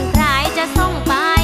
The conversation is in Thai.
านพรายจะส่งไป